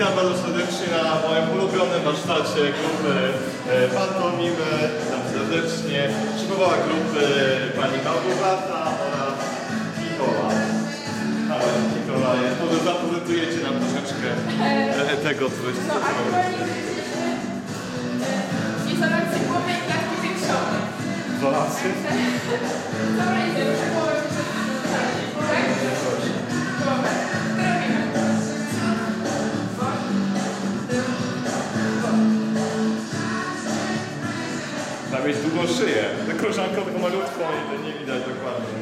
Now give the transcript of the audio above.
Witam bardzo serdecznie na moim ulubionym warsztacie grupy e, Pantomimy. Witam serdecznie. Szykowała grupy pani Małgorzata oraz Mikołaj. Ale Mikołaj, może zaprezentujecie nam troszeczkę e, tego, co żeście No aktualnie jesteśmy w izolacji głowy i klatki piersiowej. Izolacji? Mieć długą szyję. Ta koleżanka tylko malutką i to nie widać dokładnie.